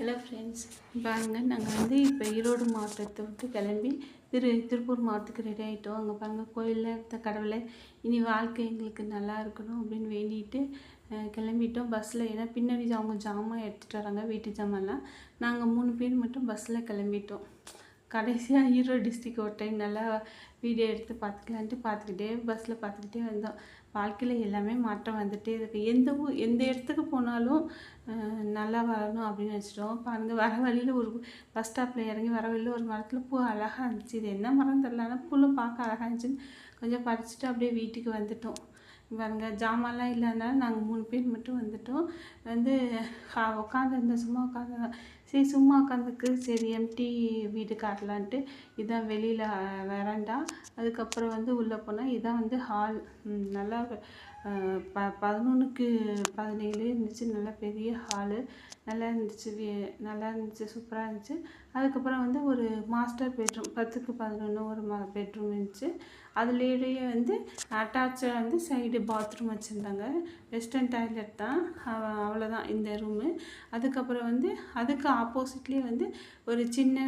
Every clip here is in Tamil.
ஹலோ ஃப்ரெண்ட்ஸ் பாருங்கள் நாங்கள் வந்து இப்போ ஈரோடு மாவட்டத்தை விட்டு கிளம்பி திரு திருப்பூர் மாவட்டத்துக்கு ரெடி ஆகிட்டோம் அங்கே பாருங்கள் கோயிலில் இருந்த கடவுளை. இனி வாழ்க்கை எங்களுக்கு நல்லா இருக்கணும் அப்படின்னு வேண்டிட்டு கிளம்பிட்டோம். பஸ்ஸில் ஏன்னா பின்னாடி அவங்க ஜாமான் எடுத்துகிட்டு வராங்க வீட்டு ஜாமான்லாம். நாங்கள் மூணு பேர் மட்டும் பஸ்ஸில் கிளம்பிட்டோம். கடைசியாக ஈரோடு டிஸ்ட்ரிக் ஒரு டைம் நல்லா வீடியோ எடுத்து பார்த்துக்கலான்ட்டு பார்த்துக்கிட்டே பஸ்ஸில் பார்த்துக்கிட்டே வந்தோம். வாழ்க்கையில் எல்லாமே மாற்றம் வந்துகிட்டே இருக்குது எந்த ஊர் எந்த இடத்துக்கு போனாலும் நல்லா வரணும் அப்படின்னு நினச்சிட்டோம். பாருங்கள் வர வழியில் ஒரு பஸ் ஸ்டாப்பில் இறங்கி வர வழியில் ஒரு மரத்தில் பூ அழகாக இருந்துச்சு. இது என்ன மரம் தெரில ஆனால் பார்க்க அழகாக இருந்துச்சுன்னு கொஞ்சம் பறிச்சுட்டு அப்படியே வீட்டுக்கு வந்துட்டோம். பாருங்க ஜாமான்லாம் இல்லாதனால நாங்கள் மூணு பேர் மட்டும் வந்துட்டோம். வந்து உட்காந்துருந்தோம் சும்மா உட்காந்து சரி சும்மா உட்காந்துக்கு சரி எம்டி வீடு காட்டலான்ட்டு. இதான் வெளியில் வரண்டா அதுக்கப்புறம் வந்து உள்ளே போனால் இதான் வந்து ஹால் நல்லா ப பதினொன்றுக்கு பதினேழு இருந்துச்சு. நல்லா பெரிய ஹாலு நல்லா இருந்துச்சு நல்லா இருந்துச்சு சூப்பராக இருந்துச்சு. அதுக்கப்புறம் வந்து ஒரு மாஸ்டர் பெட்ரூம் பத்துக்கு பதினொன்று ஒரு மா பெட்ரூம் இருந்துச்சு. அதுலேயே வந்து அட்டாச்சாக வந்து சைடு பாத்ரூம் வச்சுருந்தாங்க. வெஸ்டர்ன் டாய்லெட் தான். அவ- அவ்வளோதான் இந்த ரூமு அதுக்கப்புறம் வந்து அதுக்கு ஆப்போசிட்லேயே வந்து ஒரு சின்ன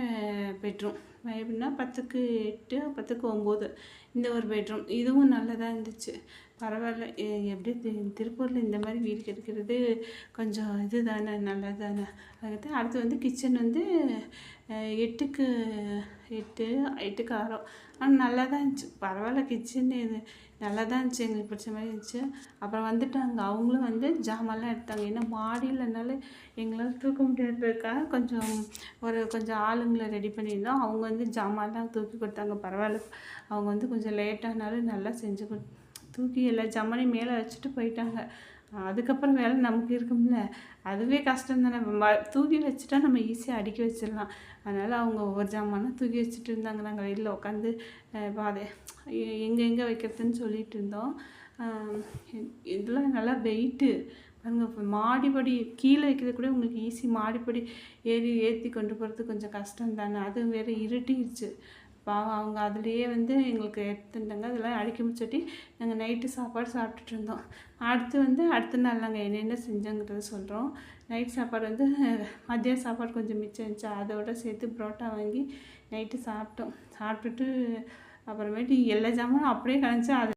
பெட்ரூம் எப்படின்னா பத்துக்கு எட்டு பத்துக்கு ஒம்பது இந்த ஒரு பெட்ரூம் இதுவும் நல்லதாக இருந்துச்சு. பரவாயில்ல. எப்படி தி- திருப்பூரில் இந்த மாதிரி வீடு கிடைக்கிறது கொஞ்சம் இது தானே நல்லது தானே அதுக்கு அடுத்து வந்து கிச்சன் வந்து எட்டுக்கு எட்டு எட்டுக்கு ஆறோம் ஆனால் நல்லா தான் இருந்துச்சு. பரவாயில்ல கிச்சன் இது. நல்லா தான் இருந்துச்சு. எங்களுக்கு பிடிச்ச மாதிரி இருந்துச்சு. அப்புறம் வந்துட்டாங்க. அவங்களும் வந்து ஜாமான்லாம் எடுத்தாங்க. ஏன்னா மாடியிலனால எங்களால் தூக்க முடியாததுக்காக கொஞ்சம் ஒரு கொஞ்சம் ஆளுங்களை ரெடி பண்ணியிருந்தோம். அவங்க வந்து ஜாமான்லாம் தூக்கி கொடுத்தாங்க. பரவாயில்ல. அவங்க வந்து கொஞ்சம் லேட்டானாலும் நல்லா செஞ்சு கொடு தூக்கி எல்லா ஜாமானையும் மேலே வச்சுட்டு போயிட்டாங்க. அதுக்கப்புறம் வேலை நமக்கு இருக்கும்ல. அதுவே கஷ்டம் தானே ம- தூக்கி வச்சுட்டா நம்ம ஈஸியாக அடுக்கி வச்சிடலாம். அதனால் அவங்க ஒவ்வொரு ஜாமானும் தூக்கி வச்சுட்டு இருந்தாங்க நாங்கள் வெளியில் உட்காந்து பாதை எங்கே எங்கே வைக்கிறதுன்னு சொல்லிட்டு இருந்தோம். இதெல்லாம் நல்லா வெயிட்டு. பாருங்க இப்போ மாடிப்படி கீழே வைக்கிறது கூட உங்களுக்கு ஈஸி மாடிப்படி ஏறி ஏற்றி கொண்டு போகிறது கொஞ்சம் கஷ்டம் தானே அது வேறு இருட்டிடுச்சு பாவம் அவங்க அதுலேயே வந்து எங்களுக்கு எடுத்துட்டாங்க. அதெல்லாம் அடிக்க முடிச்சாட்டி நாங்கள் நைட்டு சாப்பாடு சாப்பிட்டுட்டு இருந்தோம். அடுத்து வந்து அடுத்த நாள் நாங்கள் என்னென்ன செஞ்சோங்கிறத சொல்கிறோம் நைட் சாப்பாடு வந்து மதிய சாப்பாடு கொஞ்சம் மிச்சம் இருந்துச்சு. அதோட சேர்த்து புரோட்டா வாங்கி நைட்டு சாப்பிட்டோம். சாப்பிட்டுட்டு அப்புறமேட்டு எல்லா ஜாமானும் அப்படியே கிடந்துச்சு அது